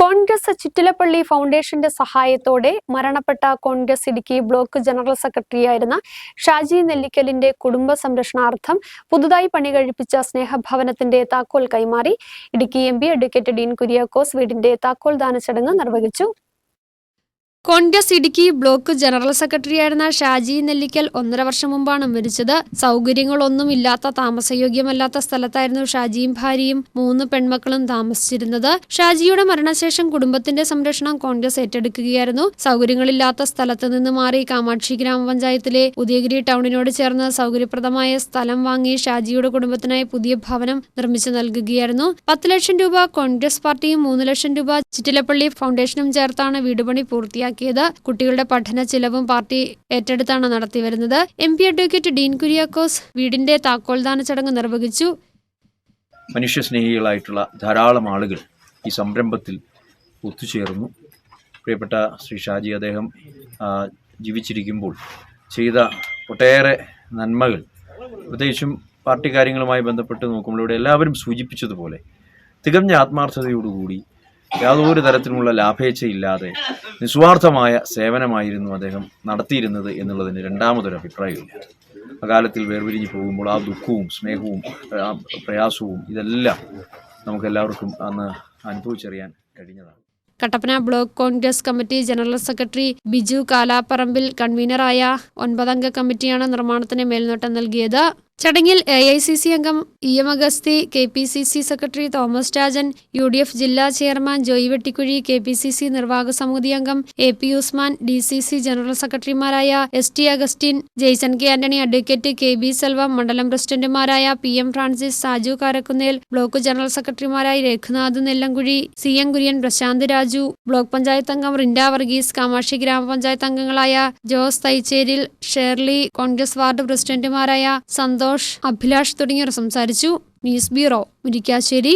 കോൺഗ്രസ് ചിറ്റിലപ്പള്ളി ഫൗണ്ടേഷന്റെ സഹായത്തോടെ മരണപ്പെട്ട Congress Idukki block general secretary സെക്രട്ടറിയായിരുന്ന ഷാജി നെല്ലിക്കലിന്റെ കുടുംബ സംരക്ഷണാർത്ഥം പുതുതായി പണി കഴിപ്പിച്ച സ്നേഹഭവനത്തിന്റെ താക്കോൽ കൈമാറി. ഇടുക്കി എം അഡ്വക്കേറ്റ് ഡീൻ കുര്യാക്കോസ് വീടിന്റെ താക്കോൽ ദാന ചടങ്ങ് നിർവഹിച്ചു. കോൺഗ്രസ് ഇടുക്കി ബ്ലോക്ക് ജനറൽ സെക്രട്ടറിയായിരുന്ന ഷാജി നെല്ലിക്കൽ ഒന്നര വർഷം മുമ്പാണ് മരിച്ചത്. സൗകര്യങ്ങളൊന്നും ഇല്ലാത്ത താമസയോഗ്യമല്ലാത്ത സ്ഥലത്തായിരുന്നു ഷാജിയും ഭാര്യയും മൂന്ന് പെൺമക്കളും താമസിച്ചിരുന്നത്. ഷാജിയുടെ മരണശേഷം കുടുംബത്തിന്റെ സംരക്ഷണം കോൺഗ്രസ് ഏറ്റെടുക്കുകയായിരുന്നു. സൗകര്യങ്ങളില്ലാത്ത സ്ഥലത്ത് നിന്ന് മാറി കാമാക്ഷി ഗ്രാമപഞ്ചായത്തിലെ ഉദയഗിരി ടൗണിനോട് ചേർന്ന് സൗകര്യപ്രദമായ സ്ഥലം വാങ്ങി ഷാജിയുടെ കുടുംബത്തിനായി പുതിയ ഭവനം നിർമ്മിച്ചു നൽകുകയായിരുന്നു. പത്ത് ലക്ഷം രൂപ കോൺഗ്രസ് പാർട്ടിയും മൂന്ന് ലക്ഷം രൂപ ചിറ്റിലപ്പള്ളി ഫൗണ്ടേഷനും ചേർത്താണ് വീടുപണി പൂർത്തിയാക്കിയത് കുട്ടികളുടെ പഠന ചിലവും പാർട്ടി ഏറ്റെടുത്താണ് നടത്തിവരുന്നത് M P advocate Dean Kuriakose വീടിന്റെ താക്കോൽദാന ചടങ്ങ് നിർവഹിച്ചു. മനുഷ്യസ്നേഹികളായിട്ടുള്ള ധാരാളം ആളുകൾ ഈ സംരംഭത്തിൽ ഒത്തുചേർന്നു. പ്രിയപ്പെട്ട ശ്രീ ഷാജി അദ്ദേഹം ജീവിച്ചിരിക്കുമ്പോൾ ചെയ്ത ഒട്ടേറെ നന്മകൾ പ്രത്യേകിച്ചും പാർട്ടി കാര്യങ്ങളുമായി ബന്ധപ്പെട്ട് നോക്കുമ്പോൾ ഇവിടെ എല്ലാവരും സൂചിപ്പിച്ചതുപോലെ തികഞ്ഞ ആത്മാർത്ഥതയോടുകൂടി യാതൊരു തരത്തിലുമുള്ള ലാഭേച്ഛയില്ലാതെ നിസ്വാർത്ഥമായ സേവനമായിരുന്നു അദ്ദേഹം നടത്തിയിരുന്നത് എന്നുള്ളതിന് രണ്ടാമതൊരു അഭിപ്രായമില്ല അകാലത്തിൽ വേർപിരിഞ്ഞ് പോകുമ്പോൾ ആ ദുഃഖവും സ്നേഹവും പ്രയാസവും ഇതെല്ലാം നമുക്കെല്ലാവർക്കും അന്ന് അനുഭവിച്ചറിയാൻ കഴിഞ്ഞതാണ്. Kattappana block Congress committee general secretary Biju കാലാപ്പറമ്പിൽ കൺവീനറായ ഒൻപതംഗ കമ്മിറ്റിയാണ് നിർമ്മാണത്തിന് മേൽനോട്ടം നൽകിയത്. ചടങ്ങിൽ എ ഐ സി സി അംഗം E M Agasthi K P C C secretary Thomas Rajan U D F ജില്ലാ chairman Joy Vettikuzhy K P C C നിർവാഹക സമിതി അംഗം A P Usman D C C general സെക്രട്ടറിമാരായ S T Augustine Jaison K Antony advocate K B Selvam മണ്ഡലം പ്രസിഡന്റുമാരായ P M Francis Saju Karakkunnel block general സെക്രട്ടറിമാരായ Raghunath Nellamkuzhy C M Kurian Prasanth Raju block panchayat അംഗം റിൻഡ വർഗീസ് കാമാക്ഷി ഗ്രാമപഞ്ചായത്ത് അംഗങ്ങളായ Jose Thaicheril Shirley Congress ward പ്രസിഡന്റുമാരായ സന്തോഷ് അഭിലാഷ് തുടങ്ങിയവർ സംസാരിച്ചു. News bureau Murickassery.